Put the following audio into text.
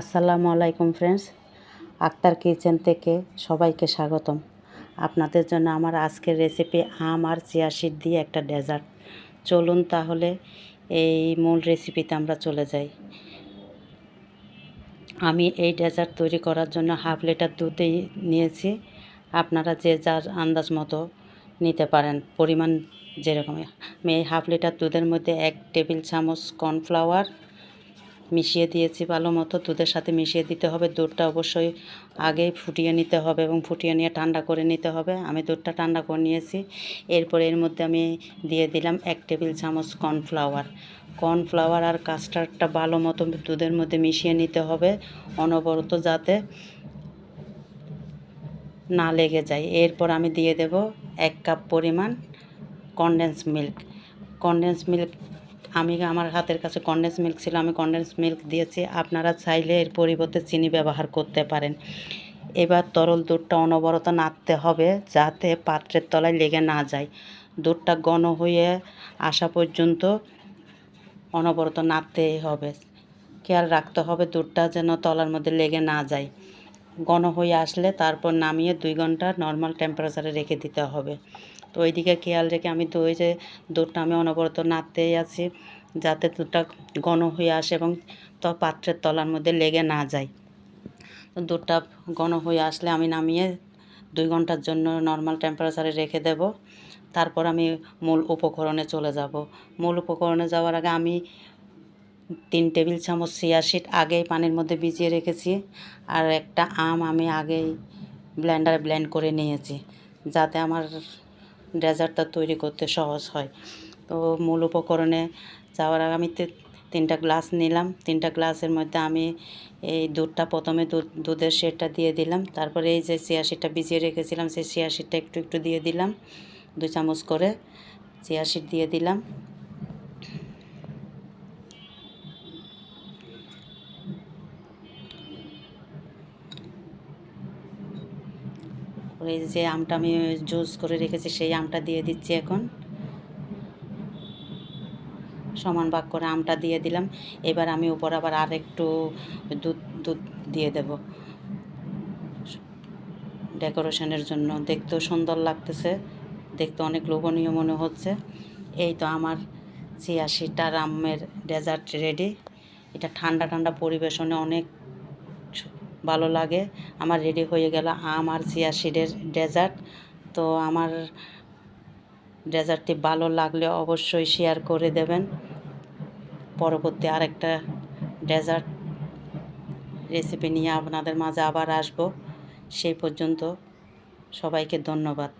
আসসালামু আলাইকুম friends, Akter kitchen থেকে সবাইকে স্বাগতম। আপনাদের জন্য আমার আজকের রেসিপি আম আর চিয়া সিড দিয়ে একটা ডেজার্ট চলুন তাহলে এই মূল রেসিপিতে আমরা চলে যাই। আমি এই ডেজার্ট তৈরি করার জন্য হাফ লিটার দুধ নিয়েছি। আপনারা যে যার আন্দাজ মতো নিতে পারেন, পরিমাণ যেরকম। আমি এই হাফ লিটার দুধের মধ্যে এক টেবিল চামচ কর্নফ্লাওয়ার মিশিয়ে দিয়েছি ভালো মতো, দুধের সাথে মিশিয়ে দিতে হবে, দুধটা অবশ্যই আগেই ফুটিয়ে নিতে হবে এবং ফুটিয়ে নিয়ে ঠান্ডা করে নিতে হবে। আমি দুধটা ঠান্ডা করে নিয়েছি, এরপর এর মধ্যে আমি দিয়ে দিলাম এক টেবিল চামচ কর্নফ্লাওয়ার। কর্নফ্লাওয়ার আর কাস্টার্ডটা ভালো মতো দুধের মধ্যে মিশিয়ে নিতে হবে, অনবরত যাতে না লেগে যায়। এরপর আমি দিয়ে দেব এক কাপ পরিমাণ কনডেন্স মিল্ক কনডেন্স মিল্ক আমি আমার হাতের কাছে কনডেন্স মিল্ক ছিল, আমি কনডেন্স মিল্ক দিয়েছি। আপনারা চাইলে এর পরিবর্তে চিনি ব্যবহার করতে পারেন। এবার তরল দুধটা অনবরত নাড়তে হবে যাতে পাত্রের তলায় লেগে না যায়। দুধটা ঘন হয়ে আসা পর্যন্ত অনবরত নাড়তেই হবে। খেয়াল রাখতে হবে দুধটা যেন তলার মধ্যে লেগে না যায়। ঘন হয়ে আসলে তারপর নামিয়ে দুই ঘণ্টা নর্মাল টেম্পারেচারে রেখে দিতে হবে। তো ওইদিকে খেয়াল রেখে আমি দই যে দুধটা আমি অনবরত নাড়তেই আছি যাতে দুধটা ঘন হয়ে আসে এবং তো পাত্রের তলার মধ্যে লেগে না যায়। তো দুধটা ঘন হয়ে আসলে আমি নামিয়ে দুই ঘণ্টার জন্য নর্মাল টেম্পারেচারে রেখে দেব। তারপর আমি মূল উপকরণে চলে যাব। মূল উপকরণে যাওয়ার আগে আমি তিন টেবিল চামচ সিড আগেই পানির মধ্যে ভিজিয়ে রেখেছি আর একটা আম আমি আগেই ব্লেন্ডারে ব্লেন্ড করে নিয়েছি। যাতে আমার ডেজার্টটা তৈরি করতে সহজ হয়। তো মূল উপকরণে যাওয়ার আগে আমি তিনটা গ্লাস নিলাম। তিনটা গ্লাসের মধ্যে আমি এই দুধটা প্রথমে দুধ দুধের শেডটা দিয়ে দিলাম। তারপরে এই যে সিডটা ভিজিয়ে রেখেছিলাম, সেই সিডটা একটু একটু দিয়ে দিলাম। দু চামচ করে সিড দিয়ে দিলাম। ওই যে আমটা আমি জুস করে রেখেছি, সেই আমটা দিয়ে দিচ্ছি এখন। সমান ভাগ করে আমটা দিয়ে দিলাম। এবার আমি উপর আবার আর একটু দুধ দুধ দিয়ে দেব। ডেকোরেশনের জন্য। দেখতেও সুন্দর লাগতেছে। দেখতে অনেক লোভনীয় মনে হচ্ছে। এই তো আমার ছিয়াশিটা আমের ডেজার্ট রেডি। এটা ঠান্ডা ঠান্ডা পরিবেশনে অনেক ভালো লাগে। আমার রেডি হয়ে গেল আম আর চিয়া সিডের ডেজার্ট। তো আমার ডেজার্টটি ভালো লাগলে অবশ্যই শেয়ার করে দেবেন। পরবর্তী আরেকটা ডেজার্ট রেসিপি নিয়ে আপনাদের মাঝে আবার আসব। সেই পর্যন্ত সবাইকে ধন্যবাদ।